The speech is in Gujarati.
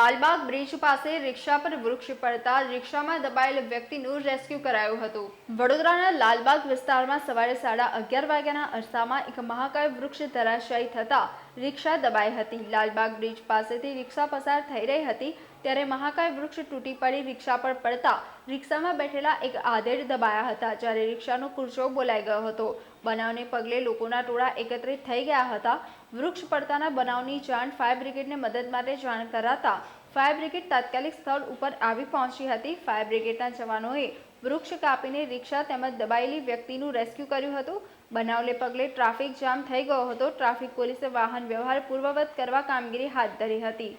લાલબાગ બ્રિજ પાસે રિક્ષા પર વૃક્ષ પડતા રિક્ષામાં દબાયેલ વ્યક્તિનું રેસ્ક્યુ કરાયું હતું. વડોદરાના લાલબાગ વિસ્તારમાં સવારે સાડા અગિયાર વાગ્યાના અરસામાં એક મહાકાય વૃક્ષ ધરાશાયી થતા રિક્ષા દબાઈ હતી. લાલબાગ બ્રિજ પાસેથી રિક્ષા પસાર થઈ રહી હતી ત્યારે મહાકાય વૃક્ષ તૂટી પડી રિક્ષા પર પડતા રિક્ષામાં બેઠેલા એક આધેડ દબાયા હતા જ્યારે રિક્ષાનો કુરચો બોલાઈ ગયો હતો. બનાવને પગલે લોકોના ટોળા એકત્રિત થઈ ગયા હતા. વૃક્ષ પડતાના બનાવની જાણ ફાયર બ્રિગેડને મદદ માટે જાણ કરાતા ફાયર બ્રિગેડ તાત્કાલિક સ્થળ ઉપર આવી પહોંચી હતી. ફાયર બ્રિગેડના જવાનોએ વૃક્ષ કાપીને રિક્ષા તેમજ દબાયેલી વ્યક્તિનું રેસ્ક્યુ કર્યું હતું. બનાવને પગલે ટ્રાફિક જામ થઈ ગયો હતો. ટ્રાફિક પોલીસે વાહન વ્યવહાર પૂર્વવત કરવા કામગીરી હાથ ધરી હતી.